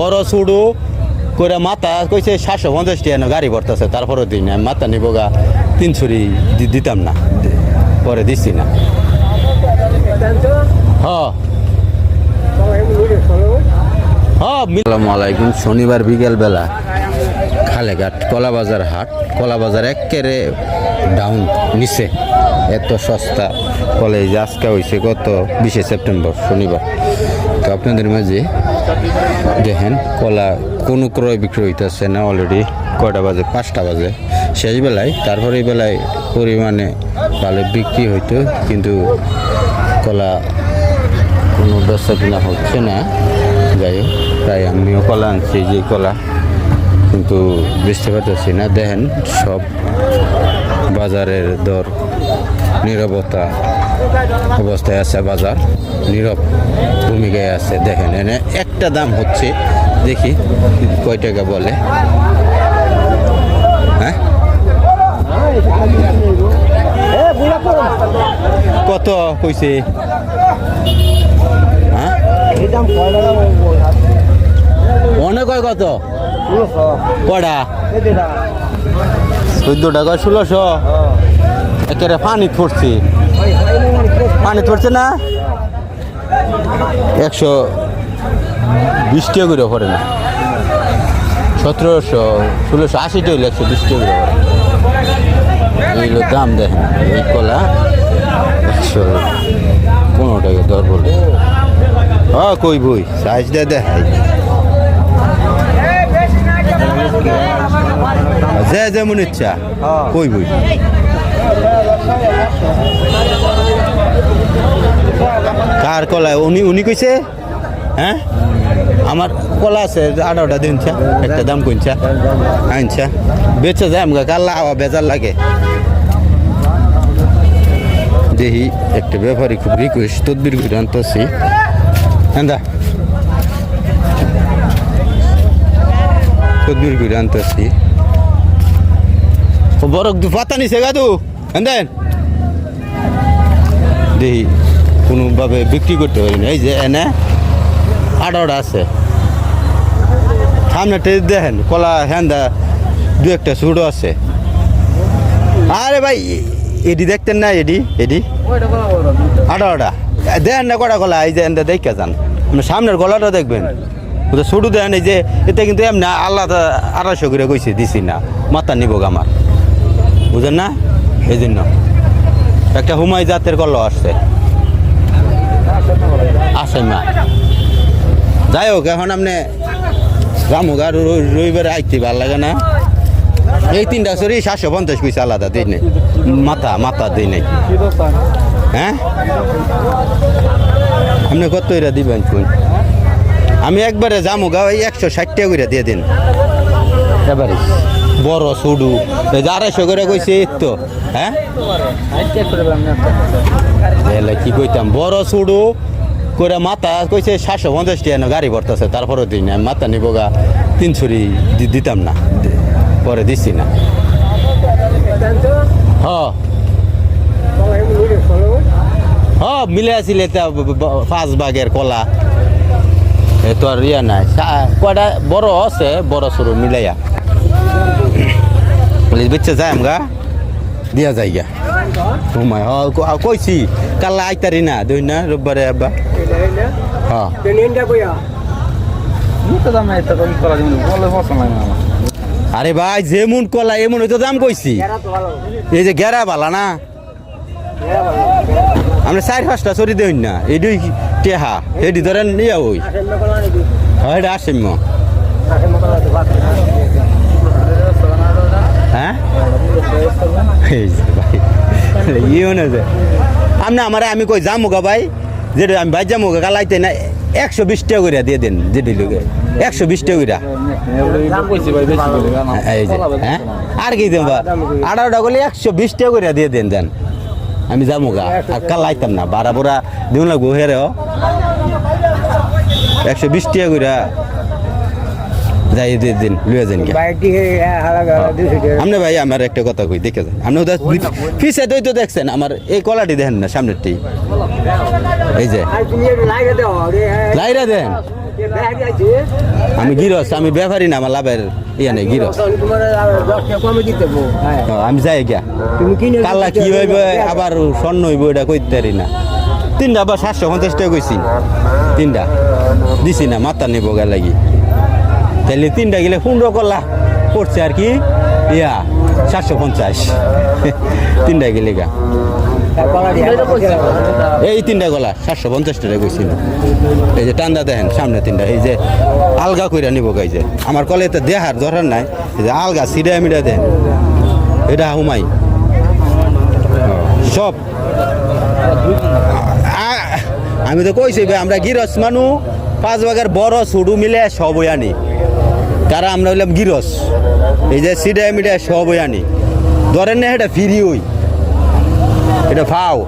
বড় চুড়ু করে মাথা কইছে সাতশো পঞ্চাশ টাকা গাড়ি ভরতেছে তারপরে দিই না মাথা নিব গা তিন ছুরি দিতাম না পরে দিচ্ছি না। হ্যাঁ। আসসালামু আলাইকুম, শনিবার বিকেল বেলা খালেঘাট কলাবাজার হাট। কলাবাজার একেরে ডাউন নিচে। এত সস্তা কলেজ আজকে হয়েছে গত বিশে সেপ্টেম্বর, শনিবার। তো আপনাদের মাঝে দেখেন, কলা কোনো ক্রয় বিক্রয় হইতেছে না অলরেডি কয়টা বাজে? পাঁচটা বাজে। শেষ বেলায়, তারপরে এই বেলায় পরিমাণে ভালো বিক্রি হইতো, কিন্তু কলা কোনো বেচা কিনা হচ্ছে না। যাই হোক তাই আমিও কলা আনছি যে কলা। কিন্তু বুঝতে পারতেছি না। দেখেন সব বাজারের দর, নিরবতা অবস্থায় আছে বাজার, নীরব ভূমিকায় আছে। দেখেন, এনে একটা দাম হচ্ছে, দেখি কয় টাকা বলে। হ্যাঁ? কত কইছে? হ্যাঁ? অনেক কত? কটা চোদ্দ টাকা ষোলোশো? একেবারে পানি ফুটছি পানি ফুটছে না? একশো বিশ টাকা করে পড়ে না। সতেরোশো, ষোলোশো আশি টাকা একশো বিশ টাকা করে এইগুলো দাম দেখেন। এই কলা একশো পনেরো টাকা দর বলে। হ্যাঁ কই বই? সাইজ দে দেখাই। যে যেমন ইচ্ছা, কই বই কার কলা? উনি উনি কইছে? হ্যাঁ? আমার কলা আছে, আঠারোটা দিনছা একটা দাম কইছা, আনছা। বেচে যায় আমাকে কাল্লা আওয়া বেজার লাগে। দেখি, একটা ব্যাপারী খুব রিকোয়েস্ট তদবির করে আনতেছি। এন্দা তদবির করে আনতেছি। দু পাতা নিছে গা তু? এন্দেন? দেখি কোনোভাবে বিক্রি করতে পারি না। এই যে এনে আঠারোটা আছে। সামনে টেজ দেখেন কলা হ্যান্দা দু একটা সুডো আছে। আরে ভাই এডি দেখতেন না এডি? এডি? আঠারোটা দেখেন না কটা গলা এই যে দেখে যান। মানে সামনের গলাটা দেখবেন। ছোটো দেন এই যে এটা কিন্তু এমনি আল্লাহ আড়াইশো করে কইছে দিছি না, মাথা নিব আমার। বুঝেন না? এই জন্য একটা হুমাই জাতের কল আসছে। আসে মা যাই হোক, এখন আপনি রামুক আর রবি- রবিবারে আইতে ভালো লাগে না। এই তিনটা সরি সাতশো পঞ্চাশ পয়সা আলাদা দিই নেই। মাথা মাথা দিই নেই। হ্যাঁ? আপনি কত এরা দিবেন কোন? আমি একবারে যামু গা ওই একশো ষাট টাকা করে দিয়ে দিন। এবারে। বড় সুডু। এই যে আড়াইশো করে কইছে এই তো। হ্যাঁ? কি কইতাম বড় সুডু করে মাথা কইছে সাতশো পঞ্চাশ টাকা গাড়ি ভরতেছে তারপরে দিই না মাথা নিব গা তিন ছুরি দি- দিতাম না পরে দিচ্ছি না। হ্যাঁ হ্যাঁ মিলে আসলে তা পাঁচ বাগের কলা। এ তো আর ইয়া নাই। কয়টা বড় আছে, বড় সরু মিলাইয়া। বেচে যায় আমগা দিয়া যাই গা। তোমায় হ কইছি কাল্লা আইতারি না দুই না রোববারে আব্বা। আরে ভাই যেমন কলা এমন হয়তো দাম কইছি এই যে গেরা বালা না। আমরা চার পাঁচটা চরি দেই না এইটুই টেহা এটি ধরেন ইয়া ওই। হ্যাঁ এটা আসেন হ্যাঁ? যে ইয়ে যে আপনি আমার আমি কই যামু গা ভাই? যেটা আমি ভাই যামু গা, কালাইতে না, একশো বিশ টাকা করে দিয়ে দেন যেটি লোকে একশো বিশ টাকা হ্যাঁ? আর কি দেন বা আঠারোটা করলে একশো বিশ টাকা করে দিয়ে দেন দেন। আমি যাব গা। আর কাল লাইতাম না। বারা বুড়া দিন লাগবো হেরে একশো বিশ টাকা করে যাই দিয়ে দিন লুয়ে যান কে আপনি ভাই আমার একটা কথা কই দেখে যান আপনি ফিসে দই তো দেখছেন আমার এই কলাটি দেখেন না সামনেরটি। এই যে। লাইরা দেন। আমি গিরস, আমি ব্যাপারী না, আমার লাভের ইয়ে নেই, গিরস। আমি যাই গা তুমি কাল্লা কি হইবে, আবার স্বর্ণ হইব, এটা কইতে পারি না। তিনটা আবার সাতশো পঞ্চাশ টাকা কইছি। তিনটা। দিছি না, মাথা নেব গা লাগি। তাইলে তিনটা গেলে পনেরো করলা পড়ছে আর কি? ইয়া। সাতশো পঞ্চাশ। তিনটা গেলে গা। এই তিনটা গলা সাতশো পঞ্চাশ টাকা কইছিল এই যে টান্দা দেখেন, সামনে তিনটা। এই যে আলগা কইরা নিব গাই যে। আমার কলে তো দেহার দরকার নাই, এই যে আলগা সিডা মিডা দেন। এটা হুমাই সব। আমি তো কইছি আমরা গিরস মানু, পাঁচ ভাগের বড় সুডু মিলে সবই আনি। তারা আমরা হইলাম গিরস। এই যে সিডা মিডা সবই আনি। ধরেন না এটা ফিরি ওই। এটা ফাও।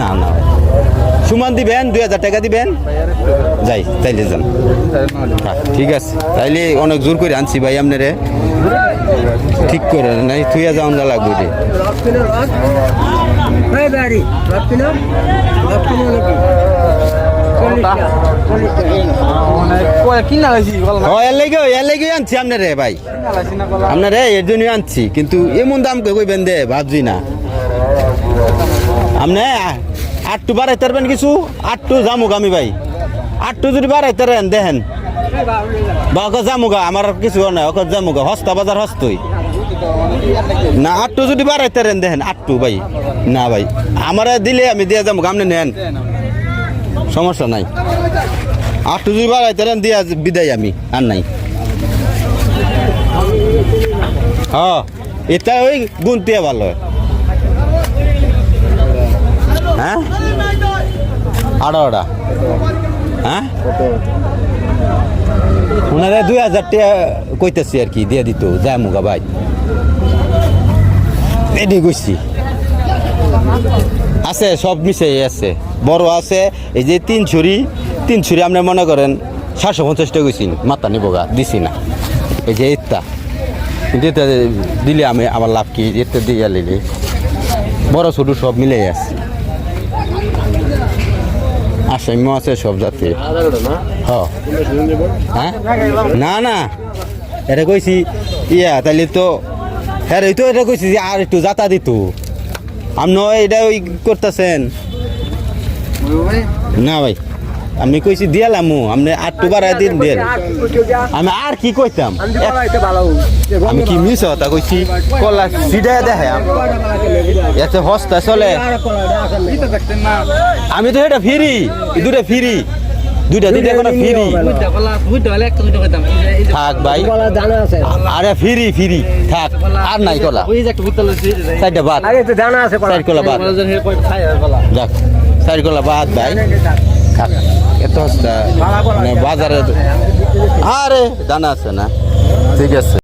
না না। সুমান দিবেন দুই হাজার টাকা দিবেন। যাই তাইলে যান। হ্যাঁ, ঠিক আছে। তাইলে অনেক জোর করে আনছি ভাই আপনারে। ঠিক করে নাই থুইয়া যাওয়ান না লাগবে রে বাড়ি আনছি কিন্তু দে না। কিছু? জামুক আমি ভাই। যদি দেখেন। আমার কিছু নাই জামুগা হস্তা বাজার হস্তই। না, আটটু যদি বাড়াইতে দেখেন, আটটু ভাই। না ভাই, আমার দিলে আমি দিয়ে যাব আপনি নেন। সমস্যা নাই। আটটু যদি বাড়াইতে দিয়া বিদায় আমি, আর নাই। হ্যাঁ এটা ওই গুনতে ভালো হয়? আড়াওড়া হ্যাঁ? দুই আর কি, দিয়ে দিত যায় মুগা ভাই। এডি কইছি। আছে, সব মিশে আছে। বড় আছে, এই যে তিন ছুরি তিন ছুরি আপনি মনে করেন সাতশো পঞ্চাশ টাকা কইছি, মাথা নিব গা, দিছি না। এই যে ইত্যা কিন্তু দিলে আমি আমার লাভ কি? এতে দিয়ে লিলে বড় ছোট সব মিলে আছে। আসাম্য আছে সব জাতি। হ্যাঁ? না না। এটা কইছি, ইয়া, তাইলে তো হ্যাঁ তো এটা কইছি যে আর একটু যাতা দিত। আপনি এটা ওই করতেছেন। না ভাই, আমি কইছি দিয়ালামু আপনি বাড়াই দিন, দেন। আমি আর কি কইতাম? আমি কি মিস হতা কইছি? কলা সিধা দেখে এতে হস্তা চলে। আমি তো এটা ফিরি দুটা ফিরি। দুইটা দিতে কোনো ফিরি। থাক ভাই। জানা আছে। আরে ফিরি ফিরি। থাক আর নাই কলা চারটা বাদ। আগে তো জানা আছে চার কলা বাদ। দেখ চার কলা বাদ ভাই। থাক এত মানে বাজারে আরে জানা আছে না। ঠিক আছে।